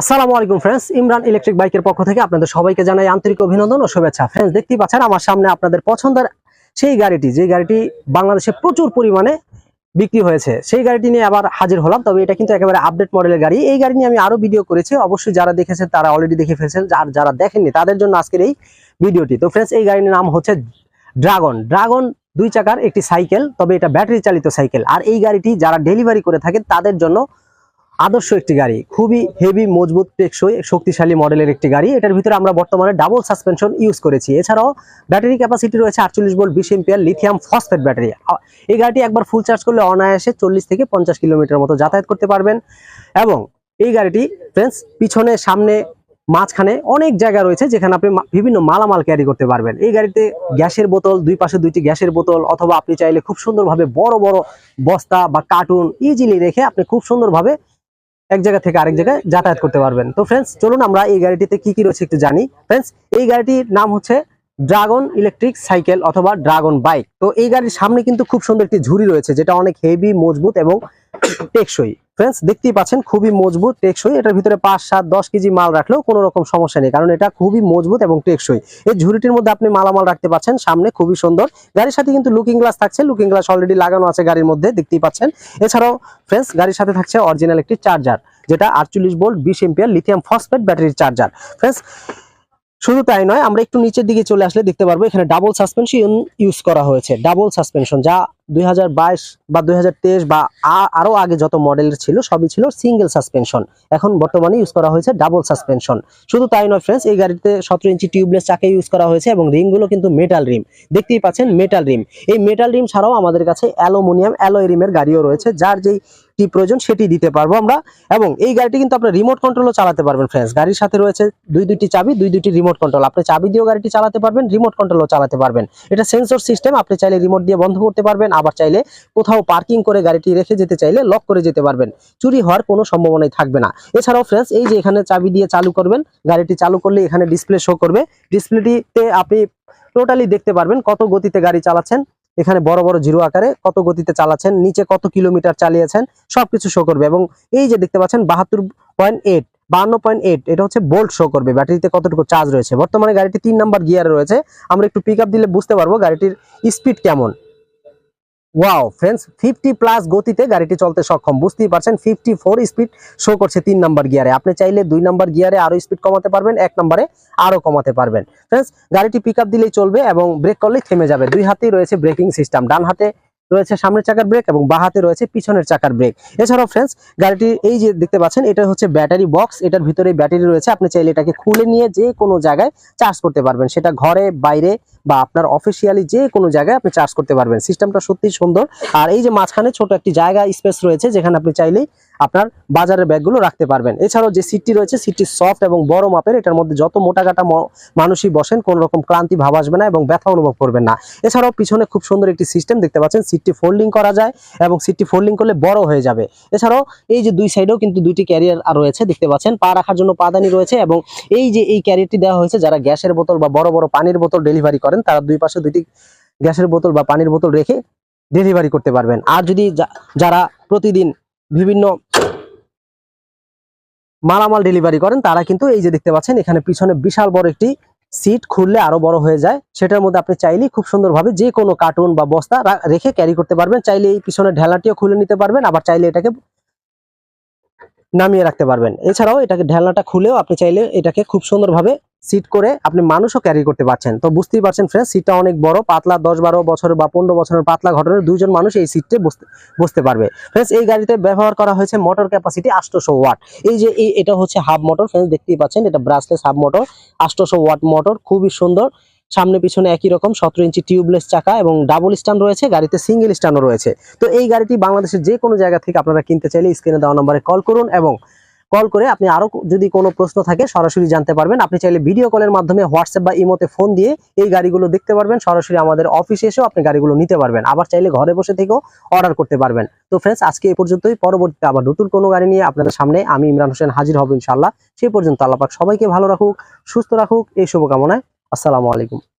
আসসালামু আলাইকুম friends Imran electric বাইকের পক্ষ থেকে আপনাদের সবাইকে জানাই আন্তরিক অভিনন্দন ও শুভেচ্ছা। ফ্রেন্ডস দেখতেই পাচ্ছেন আমার সামনে আপনাদের পছন্দের সেই গাড়িটি, যে গাড়িটি বাংলাদেশে প্রচুর পরিমাণে বিক্রি হয়েছে। সেই গাড়িটি নিয়ে আবার হাজির হলাম, তবে এটা কিন্তু একেবারে আপডেট মডেলের গাড়ি। এই গাড়ি নিয়ে আমি আরও ভিডিও করেছি, অবশ্যই যারা দেখেছেন তারা অলরেডি দেখে ফেলছেন, আর যারা দেখেননি তাদের জন্য আজকের এই ভিডিওটি তো ফ্রেন্ডস এই গাড়ির নাম হচ্ছে ড্রাগন ড্রাগন দুই চাকার একটি সাইকেল তবে এটা ব্যাটারি চালিত সাইকেল আর এই গাড়িটি যারা ডেলিভারি করে থাকেন, তাদের জন্য আদর্শ একটি গাড়ি, খুবই হেভি মজবুত, টেকসই, শক্তিশালী মডেলের একটি গাড়ি। এটার ভিতরে আমরা বর্তমানে ডাবল সাসপেনশন ইউজ করেছি। এছাড়াও ব্যাটারি ক্যাপাসিটি রয়েছে আটচল্লিশ ভোল্ট বিশ এম্পিয়ার লিথিয়াম ফসফেট ব্যাটারি এই গাড়িটি একবার ফুল চার্জ করলে অনায়াসে চল্লিশ থেকে পঞ্চাশ কিলোমিটার মতো যাতায়াত করতে পারবেন। এবং এই গাড়িটি ফ্রেন্ডস পিছনে, সামনে, মাঝখানে অনেক জায়গা রয়েছে যেখানে আপনি বিভিন্ন মালামাল ক্যারি করতে পারবেন। এই গাড়িতে গ্যাসের বোতল, দুই পাশে দুইটি গ্যাসের বোতল অথবা আপনি চাইলে খুব সুন্দরভাবে বড় বড় বস্তা বা কার্টুন ইজিলি রেখে আপনি খুব সুন্দরভাবে এক জায়গা থেকে আরেক জায়গায় যাতায়াত করতে পারবেন। তো ফ্রেন্ডস চলুন আমরা এই গাড়িটিতে কি কি রয়েছে একটু জানি। ফ্রেন্ডস এই গাড়িটির নাম হচ্ছে ড্রাগন ইলেকট্রিক সাইকেল অথবা ড্রাগন বাইক তো এই গাড়ির সামনে কিন্তু খুব সুন্দর একটি ঝুড়ি রয়েছে যেটা অনেক হেভি মজবুত এবং টেকসই। ফ্রেন্ডস দেখতেই পাচ্ছেন, খুবই মজবুত, টেকসই। এটার ভিতরে পাঁচ, সাত, দশ কেজি মাল রাখলেও কোনো রকম সমস্যা নেই, কারণ এটা খুবই মজবুত এবং টেকসই। এই ঝুড়িটির মধ্যে আপনি মালামাল রাখতে পাচ্ছেন, সামনে খুবই সুন্দর। গাড়ির সাথে কিন্তু লুকিং গ্লাস থাকছে লুকিং গ্লাস অলরেডি লাগানো আছে গাড়ির মধ্যে, দেখতেই পাচ্ছেন। এছাড়াও ফ্রেন্ডস গাড়ির সাথে থাকছে অরিজিনাল একটি চার্জার যেটা আটচল্লিশ বোল্ট বিশ এম্পিয়ার লিথিয়াম ফসফেট ব্যাটারির চার্জার ফ্রেন্ডস শুধু তাই নয়, আমরা একটু নিচের দিকে চলে আসলে দেখতে পারব, এখানে ডাবল সাসপেনশন ইউজ করা হয়েছে ডাবল সাসপেনশন যা দুই হাজার বাইশ বা দুই হাজার তেইশ বা আরও আগে যত মডেলের ছিল, সবই ছিল সিঙ্গেল সাসপেনশন এখন বর্তমানে ইউজ করা হয়েছে ডাবল সাসপেনশন শুধু তাই নয় ফ্রেন্ডস এই গাড়িতে সতেরো ইঞ্চি টিউবলেস চাকা ইউজ করা হয়েছে এবং রিমগুলো কিন্তু মেটাল রিম দেখতেই পাচ্ছেন মেটাল রিম এই মেটাল রিম ছাড়াও আমাদের কাছে অ্যালুমিনিয়াম, অ্যালয় রিমের গাড়িও রয়েছে, যার যেই টি প্রয়োজন সেটি দিতে পারব আমরা। এবং এই গাড়িটি কিন্তু আপনার রিমোট কন্ট্রোলও চালাতে পারবেন ফ্রেন্ডস গাড়ির সাথে রয়েছে দুই দুইটি চাবি, দুই দুইটি রিমোট কন্ট্রোল আপনি চাবি দিয়েও গাড়িটি চালাতে পারবেন রিমোট কন্ট্রোলও চালাতে পারবেন। এটা সেন্সর সিস্টেম আপনি চাইলে রিমোট দিয়ে বন্ধ করতে পারবেন। আবার চাইলে কোথাও পার্কিং করে গাড়িটি রেখে যেতে চাইলে লক করে যেতে পারবেন। চুরি হওয়ার কোনো সম্ভাবনাই থাকবে না। এছাড়াও ফ্রেন্ডস এই যে এখানে চাবি দিয়ে চালু করবেন, গাড়িটি চালু করলে এখানে ডিসপ্লে শো করবে। ডিসপ্লেটিতে আপনি টোটালি দেখতে পারবেন কত গতিতে গাড়ি চালাচ্ছেন। এখানে বড় বড় জিরো আকারে কত গতিতে চালাচ্ছেন, নিচে কত কিলোমিটার চালিয়েছেন, সবকিছু শো করবে এবং এই যে দেখতে পাচ্ছেন বাহাত্তর পয়েন্ট এইট পয়েন্ট এইট এটা হচ্ছে বোল্ট শো করবে। ব্যাটারিতে কতটুকু চার্জ রয়েছে? বর্তমানে গাড়িটি তিন নাম্বার গিয়ারে রয়েছে। আমরা একটু পিক দিলে বুঝতে পারব গাড়িটির স্পিড কেমন। ওয়াও ফ্রেন্ডস ফিফটি প্লাস গতিতে গাড়িটি চলতে সক্ষম। বুঝতেই পারছেন ফিফটি ফোর স্পিড শো করছে তিন নাম্বার গিয়ারে আপনি চাইলে দুই নাম্বার গিয়ারে আরও স্পিড কমাতে পারবেন, এক নম্বরে আরও কমাতে পারবেন। ফ্রেন্ডস গাড়িটি পিক দিলেই চলবে এবং ব্রেক করলেই থেমে যাবে। দুই হাতেই রয়েছে ব্রেকিং সিস্টেম ডান হাতে রয়েছে সামনের চাকার ব্রেক এবং বাঁ হাতে রয়েছে পিছনের চাকার ব্রেক এছাড়াও ফ্রেন্ডস গাড়িটি এই যে দেখতে পাচ্ছেন, এটা হচ্ছে ব্যাটারি বক্স এটার ভিতরে ব্যাটারি রয়েছে। আপনি চাইলে এটাকে খুলে নিয়ে যে কোনো জায়গায় চার্জ করতে পারবেন। সেটা ঘরে, বাইরে বা আপনার অফিসিয়ালি যে কোনো জায়গায় আপনি চার্জ করতে পারবেন। সিস্টেমটা সত্যি সুন্দর। আর এই যে মাঝখানে ছোট একটি জায়গা স্পেস রয়েছে, যেখানে আপনি চাইলেই আপনার বাজারের ব্যাগগুলো রাখতে পারবেন। এছাড়াও যে সিটটি রয়েছে সিটটি সফট এবং বড় মাপের, এটার মধ্যে যত মোটা কাটা মানুষই বসেন, কোনো রকম ক্লান্তি ভাব আসবে না এবং ব্যথা অনুভব করবেন না। এছাড়াও পিছনে খুব সুন্দর একটি সিস্টেম দেখতে পাচ্ছেন। সিটটি ফোল্ডিং করা যায় এবং সিটটি ফোল্ডিং করলে বড় হয়ে যাবে। এছাড়াও এই যে দুই সাইডেও কিন্তু দুইটি ক্যারিয়ার রয়েছে, দেখতে পাচ্ছেন। পা রাখার জন্য পাদানি রয়েছে এবং এই যে এই ক্যারিয়ারটি দেওয়া হয়েছে, যারা গ্যাসের বোতল বা বড় বড় পানির বোতল ডেলিভারি করেন তারা দুই পাশে দুইটি গ্যাসের বোতল বা পানির বোতল রেখে ডেলিভারি করতে পারবেন। আর যদি যারা প্রতিদিন বিভিন্ন মালামাল ডেলিভারি করেন, তারা কিন্তু এই যে দেখতে পাচ্ছেন, এখানে পিছনে বিশাল বড় একটি সিট খুললে আরও বড় হয়ে যায়। সেটার মধ্যে আপনি চাইলেই খুব সুন্দরভাবে যে কোনো কার্টুন বা বস্তা রেখে ক্যারি করতে পারবেন। চাইলে এই পিছনের ঢেলাটিও খুলে নিতে পারবেন, আবার চাইলে এটাকে নামিয়ে রাখতে পারবেন। এছাড়াও এটাকে ঢেলনাটা খুলেও আপনি চাইলে এটাকে খুব সুন্দরভাবে সিট করে আপনি মানুষও ক্যারি করতে পারছেন। তো বুঝতেই পারছেন ফ্রেন্ড সিটটা অনেক বড়, পাতলা, দশ বারো বছর বা পনেরো বছরের পাতলা ঘটনার দুইজন মানুষ এই সিটে বসতে বসতে পারবে। ফ্রেন্ডস এই গাড়িতে ব্যবহার করা হয়েছে মোটর ক্যাপাসিটি আটশোশো ওয়াট এই যে এই, এটা হচ্ছে হাফ মোটর ফ্রেন্ডস দেখতেই পাচ্ছেন, এটা ব্রাসলেস হাফ মোটর আটশোশো ওয়াট মোটর খুবই সুন্দর। সামনে পিছনে একই রকম সতেরো ইঞ্চি টিউবলেস চাকা এবং ডাবল স্ট্যান্ড রয়েছে, গাড়িতে সিঙ্গেল স্ট্যান্ডও রয়েছে। তো এই গাড়িটি বাংলাদেশের যে কোনো জায়গা থেকে আপনারা কিনতে চাইলে স্ক্রিনে দেওয়া নম্বরে কল করুন এবং কল করে আপনি আরও যদি কোনো প্রশ্ন থাকে, সরাসরি জানতে পারবেন। আপনি চাইলে ভিডিও কলের মাধ্যমে হোয়াটসঅ্যাপ বা ইমোতে ফোন দিয়ে এই গাড়িগুলো দেখতে পারবেন। সরাসরি আমাদের অফিসে এসেও আপনি গাড়িগুলো নিতে পারবেন। আবার চাইলে ঘরে বসে থেকেও অর্ডার করতে পারবেন। তো ফ্রেন্ডস আজকে এই পর্যন্তই। পরবর্তীতে আবার নতুন কোনো গাড়ি নিয়ে আপনাদের সামনে আমি ইমরান হোসেন হাজির হব ইনশাল্লাহ সেই পর্যন্ত আল্লাহ পাক সবাইকে ভালো রাখুক, সুস্থ রাখুক। এই শুভকামনায় আসসালামু আলাইকুম।